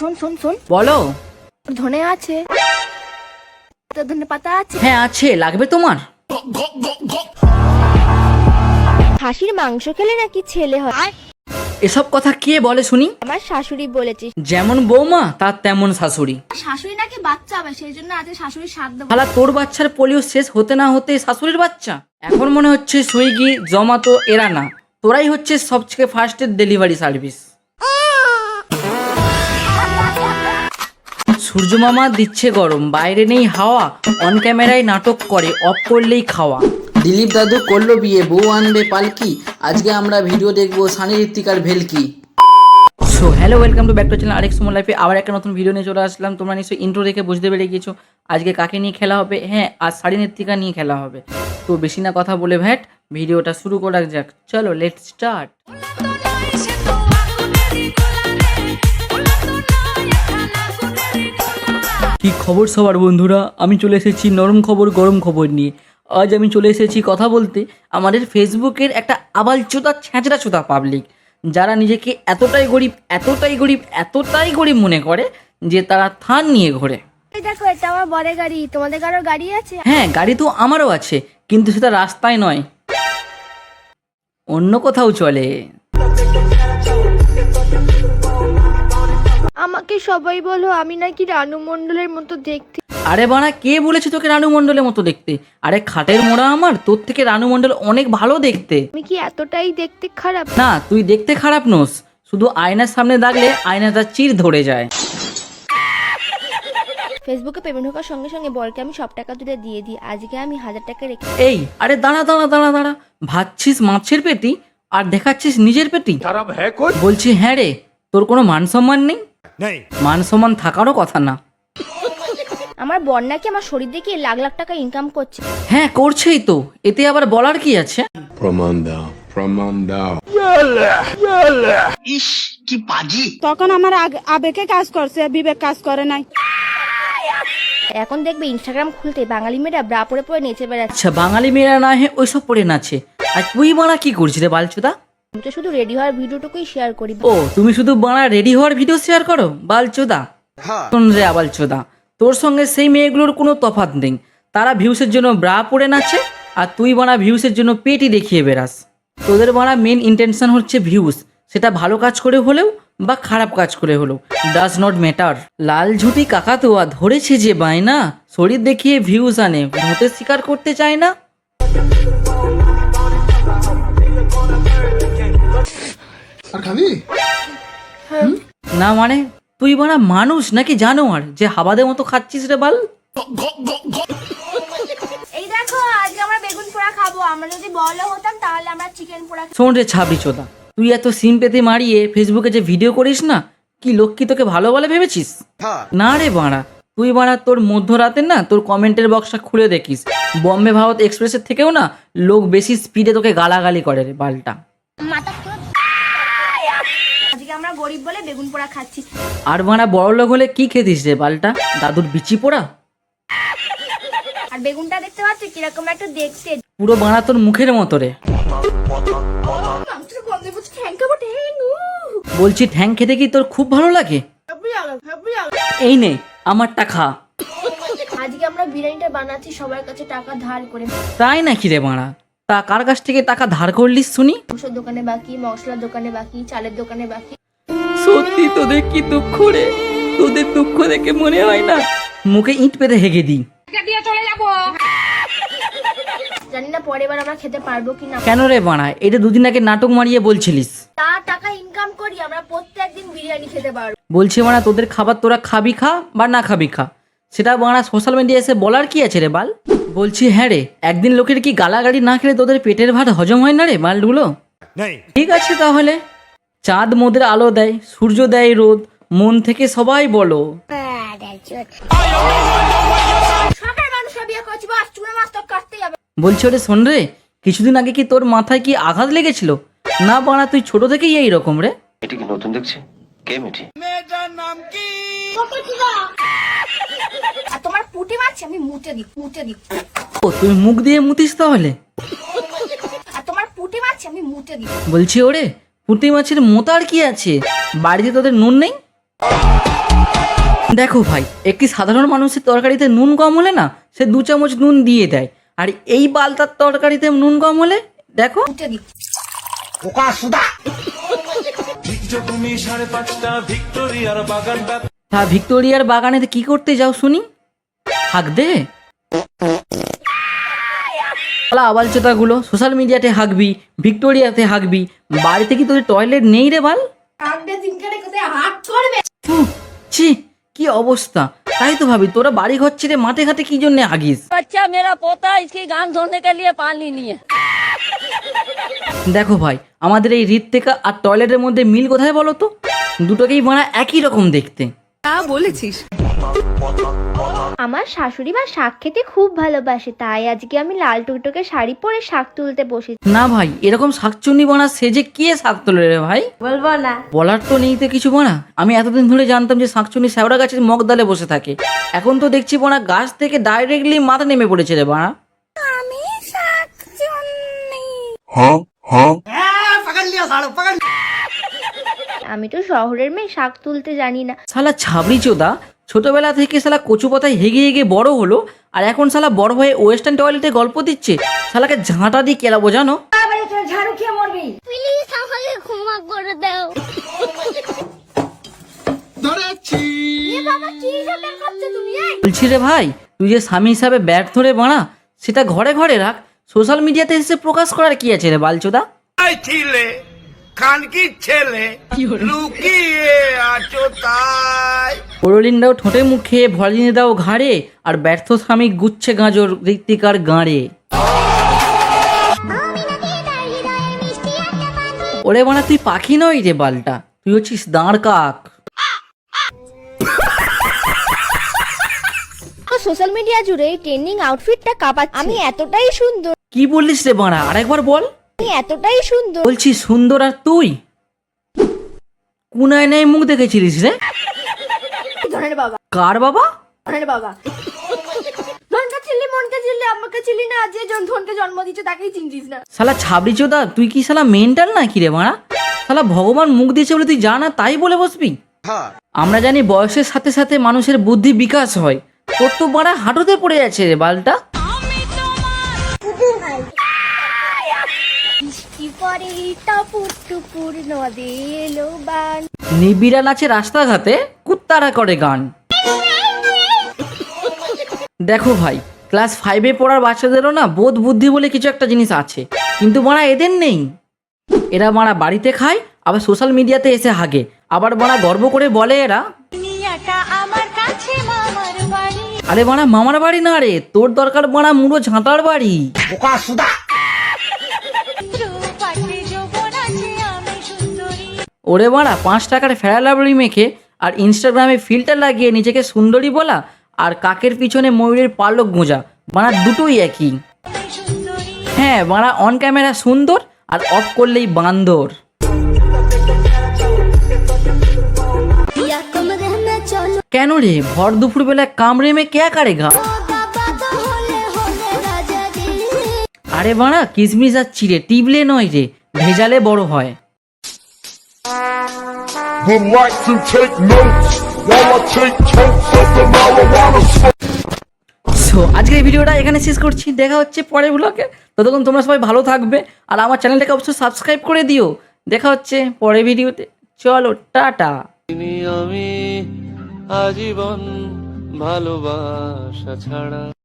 শোন শোন শোন। বলো। ধনে আছে। তো ধনে পাতা আছে। হ্যাঁ আছে লাগবে তোমার। খাসির মাংস খেলে নাকি ছেলে হয়? এসব কথা কে বলে শুনি? আমার শাশুড়ি বলেছে যেমন বৌমা তার তেমন শাশুড়ি। শাশুড়ি নাকি বাচ্চা হবে সেই জন্য আজকে শাশুড়ির সাথ দেবো। শালা তোর বাচ্চার পোলিও শেষ হতে না হতে শাশুড়ির বাচ্চা? এখন মনে হচ্ছে সুইগি জমাতো এরা না। তোরাই হচ্ছে সবথেকে ফার্স্টের ডেলিভারি সার্ভিস সূর্য মামা দিচ্ছে গরম। বাইরে নেই হাওয়া। অন ক্যামেরায় নাটক করে অফ করলেই খাওয়া। দিলীপ দাদু করল বিয়ে বউ আনবে পালকি। আজকে আমরা ভিডিও দেখব সানি ঋত্বিকার ভেলকি। So hello welcome to back to channel আরেক সময় লাইফে আবার একটা নতুন ভিডিও নিয়ে চলে আসলাম। তোমরা নিশ্চয়ই ইন্ট্রো দেখে বুঝতে পেরে গিয়েছো। আজকে কাকে নিয়ে খেলা হবে? হ্যাঁ আর সারি নৃত্তিকা নিয়ে খেলা হবে। তো বেশি না কথা বলে ভ্যাট ভিডিওটা শুরু করা যাক। চলো লেট স্টার্ট কি খবর সবার বন্ধুরা? আমি চলে এসেছি নরম খবর গরম খবর নিয়ে। আজ আমি চলে এসেছি কথা বলতে আমাদের ফেসবুকের একটা আবালচোদা ছ্যাঁচড়া চোদা পাবলিক যারা নিজেকে এতটাই গরিব এতটাই গরিব এতটাই গরিব মনে করে যে তারা থান নিয়ে ঘোরে। দেখো এটা আমার বড় গাড়ি। তোমাদের কারও গাড়ি আছে? হ্যাঁ গাড়ি তো আমারও আছে কিন্তু সেটা রাস্তায় নয়। অন্য কোথাও চলে। আমাকে সবাই বলো আমি নাকি রানু মণ্ডলের মতো দেখতে। আরে বানা কে বলেছে তোকে রানু মণ্ডলের মতো দেখতে? আরে খাটের মোড়া আমার তোর থেকে রানু মণ্ডল অনেক ভালো দেখতে। আমি কি এতটাই দেখতে খারাপ? না তুই দেখতে খারাপ নোস। শুধু আয়নার সামনে দাগলে আয়নাটা চির ধরে যায়। ফেসবুকে পেমেন্ট হোকার সঙ্গে সঙ্গে বলকে আমি সব টাকা তুলে দিয়ে দিই। আজকে আমি হাজার টাকা রেখে এই আরে দাঁড়া দাঁড়া দাঁড়া দাঁড়া। ভাবছিস মাছের পেটি আর দেখাচ্ছিস নিজের পেটি? হ্যাঁ বলছি হ্যাঁ রে তোর কোনো মান সম্মান নেই? মান সম্মান থাকারও কথা না। আমার বর নাকি আমার শরীর দেখে লাখ লাখ টাকা ইনকাম করছে। হ্যাঁ করছেই তো। এতে আবার বলার কি আছে? প্রমাণ দাও প্রমাণ দাও। তখন আমার আগ- আবেগে কাজ করছে বিবেক কাজ করে নাই। এখন দেখবে ইনস্টাগ্রাম খুলতে বাঙালি মেয়েরা ব্রা পরে পরে নেচে বেড়াচ্ছে। আচ্ছা বাঙালি মেয়েরা না হে ওইসব পড়ে নাচে। আর তুই মারা কি করছিস রে বালচুদা? আমি তো শুধু রেডি হওয়ার ভিডিওটুকুই শেয়ার করি। ও তুমি শুধু বাড়া রেডি হওয়ার ভিডিও শেয়ার করো? বালচোদা। শোন রে আবালচোদা তোর সঙ্গে সেই মেয়েগুলোর কোনো তফাৎ নেই। তারা ভিউসের জন্য ব্রা পরে নাচে আর তুই বাড়া ভিউসের জন্য পেটি দেখিয়ে বেরাস তোদের বাড়া মেন ইন্টেনশন হচ্ছে ভিউস সেটা ভালো কাজ করে হলেও বা খারাপ কাজ করে হলেও। ডাজ নট ম্যাটার লাল ঝুটি কাকাতোয়া ধরেছে যে বায়না শরীর দেখিয়ে ভিউস আনে। ভূতে স্বীকার করতে চায় না না মানে তুই বানা মানুষ নাকি জানোয়ার যে হাবাদের মতো খাচ্ছিস রে বাল? এই দেখো আজকে আমরা বেগুন পোড়া খাব। আমরা যদি বড় হতাম তাহলে আমরা চিকেন পোড়া শোন রে ছাবি চোদা তুই এত সিম পেতে মারিয়ে ফেসবুকে যে ভিডিও করিস না কি লোক কি তোকে ভালো বলে ভেবেছিস? না রে বাড়া তুই বাড়া তোর মধ্যরাতে না তোর কমেন্টের বক্সটা খুলে দেখিস। বম্বে ভারত এক্সপ্রেসের থেকেও না লোক বেশি স্পিডে তোকে গালাগালি করে রে বালটা। গরিব বলে বেগুন পোড়া খাচ্ছি। আর বাড়া বড় লোক হলে কি খেতিস রে বালটা দাদুর বিচি পোড়া? আর বেগুনটা দেখতে পাচ্ছি? কীরকম একটা দেখতে। পুরো বাড়া তোর মুখের মতো রে। বলছি ঠ্যাং খেতে কি তোর খুব ভালো লাগে? এই নে আমারটা খা। আজকে আমরা বিরিয়ানিটা বানাচ্ছি সবার কাছে টাকা ধার করে। তাই নাকি রে বাড়া? তা কার কাছ থেকে টাকা ধার করলিস শুনি? মাংসের দোকানে বাকি মশলার দোকানে বাকি চালের দোকানে বাকি। সত্যি তোদের কি দুঃখ রে? তোদের দুঃখ দেখে মনে হয় না মুখে ইট পেতে হেগে দিই। জানি না পরের বার আমরা খেতে পারব কি না কেন রে বাড়া? এটা দুদিন আগে নাটক মারিয়ে বলছিলিস। তার টাকা ইনকাম করি আমরা প্রত্যেকদিন বিরিয়ানি খেতে পারব। বলছি বাড়া তোদের খাবার তোরা খাবি খা বা না খাবি খা। সেটা বাড়া সোশ্যাল মিডিয়া এসে বলার কি আছে রে বাল? বলছি হ্যাঁ রে একদিন লোকের কি গালাগাড়ি না খেলে তোদের পেটের ভাত হজম হয় না রে বালগুলো ঠিক আছে তাহলে। চাঁদ মোদের আলো দেয় সূর্য দেয় রোদ মন থেকে সবাই বলো। বলছি ওরে শোন রে কিছুদিন আগে কি তোর মাথায় কি আঘাত লেগেছিল? না বাড়া তুই ছোট থেকেই এই রকম রে? এটি কি নতুন দেখছি? কে মেয়েটি আর তোমার পুটি মারছি আমি মুতে দিই মুতে দিই ও তুই মুখ দিয়ে মুতিস তাহলে? আর তোমার পুটি মারছি আমি মুতে দিই। বলছি ওরে পুঁটি মাছের মোতার কি আছে? বাড়িতে তোদের নুন নেই? দেখো ভাই, একটি সাধারণ মানুষের তরকারিতে নুন কম হলে না, সে দু চামচ নুন দিয়ে দেয়। আর এই বালতার তরকারিতে নুন কম হলে, দেখো। ভিক্টোরিয়ার বাগানেতে কি করতে যাও শুনি? হাঁক দে। শালা আবাল চোতাগুলো সোশ্যাল মিডিয়াতে হাঁকবি ভিক্টোরিয়াতে হাঁকবি বাড়িতে কি তোদের টয়লেট নেই রে বাল? ছি কি অবস্থা? তাই তো ভাবি তোরা বাড়ি ঘর ছেড়ে মাঠে ঘাটে কি জন্য আগিস আচ্ছা মেরা পোতা ইসকি গান শুনতে কে লিয়ে পানি নিয়ে। দেখো ভাই আমাদের এই ঋত্বিকা আর টয়লেটের মধ্যে মিল কোথায় বলো তো? দুটোকেই বানা একই রকম দেখতে। তা বলেছিস। আমার শাশুড়ি মা শাক খেতে খুব ভালোবাসে তাই আজকে আমি লাল টুকটুকে শাড়ি পরে শাক তুলতে বসেছি। না ভাই এরকম শাক শাকচুন্নি বানা সেজে কে শাক তোলে রে ভাই? বলব না। বলার তো নেই তো কিছু বানা। আমি এতদিন ধরে জানতাম যে শাকচুন্নি শ্যাওড়া গাছের মগদালে বসে থাকে। এখন তো দেখছি বানা গাছ থেকে ডাইরেক্টলি মাথা নেমে পড়েছে রে বানা। আমি তো শহরের মেয়ে শাক তুলতে জানি না। শালা ছাবড়ি চোদা ছোটবেলা থেকে শালা কচু পাতায় হেগে হেগে বড় হলো আর এখন শালা বড় হয়ে ওয়েস্টার্ন টয়লেটে গল্প দিচ্ছে। শালাকে ঝাঁটা দিয়ে কেলাবো জানো? প্লিজ আমাকে ক্ষমা করে দাও। বলছি রে ভাই তুই যে স্বামী হিসাবে ব্যর্থ রে বানা সেটা ঘরে ঘরে রাখ। সোশ্যাল মিডিয়াতে এসে প্রকাশ করার কি আছে রে বালচোদা? ছিলে? খানকি ছেলে লুকিয়ে আছো তাই। পরলিনটাও ঠোঁটে মুখে ভলিনি দাও ঘাড়ে আর ব্যর্থ স্বামী গুচ্ছে গাঁজর ঋত্বিকার গাঁড়ে। ওরে বানা তুই পাখি নই রে বালটা তুই হচ্ছিস দাঁড় কাক। সোশ্যাল মিডিয়া জুড়ে ট্রেন্ডিং আউটফিটটা কাঁপাচ্ছে। আমি এতটাই সুন্দর। কি বললিস রে বাড়া আরেকবার বল। এতটাই সুন্দর। বলছি সুন্দর আর তুই? কোন আয়নায় মুখ দেখেছিলিস রে? ধনের বাবা। কার বাবা? ধনের বাবা। চিল্লি মনকা চিল্লি আমাকে চিল্লি না যে জন ধনকে জন্ম দিচ্ছে তাকেই চিনছিস না। শালা ছাবড়ি চোদা তুই কি শালা মেন্টাল না কি রে শালা ভগবান মুখ দিয়েছে বলে তুই জানা তাই বলে বসবি? আমরা জানি বয়সের সাথে সাথে মানুষের বুদ্ধি বিকাশ হয়। তোর তো বাড়া হাঁটুতে পড়ে যাচ্ছে রে বালটা। পরে টপুর টুপুর নদে এলো বান। নিবিড়া নাচে রাস্তাঘাটে কুত্তারা করে গান। দেখো ভাই ক্লাস ফাইভে পড়ার বাচ্চাদেরও না বোধ বুদ্ধি বলে কিছু একটা জিনিস আছে। কিন্তু মারা এদের নেই। এরা মারা বাড়িতে খায় আবার সোশ্যাল মিডিয়াতে এসে হাগে। আবার মারা গর্ব করে বলে এরা আরে বাড়া মামার বাড়ি না রে তোর দরকার বাড়া মুড়ো ঝাঁটার বাড়ি। ওরে বাড়া, পাঁচ টাকার ফেরালাবড়ি মেখে আর ইনস্টাগ্রামে ফিল্টার লাগিয়ে নিজেকে সুন্দরী বলা আর কাকের পিছনে ময়ূরের পালক গোঁজা। বাড়া, দুটোই একই। হ্যাঁ বাড়া অন ক্যামেরা সুন্দর আর অফ করলেই বান্দর। কেন রে? ভর দুপুর বেলায় কামড়ে মে কে কারে ঘা? আরে বাড়া, কিসমিস আর চিড়ে, টিবলে নয় রে, ভেজালে বড় হয়। Would like to take notes while I take totes of the marijuana smoke. So আজকের এই ভিডিওটা এখানে শেষ করছি। দেখা হচ্ছে পরের ব্লগে ততক্ষণ তোমরা সবাই ভালো থাকবে আর আমার চ্যানেলটাকে অবশ্যই সাবস্ক্রাইব করে দিও। দেখা হচ্ছে পরের ভিডিওতে। চলো টাটা। আমি আজীবন ভালোবাসা ছাড়া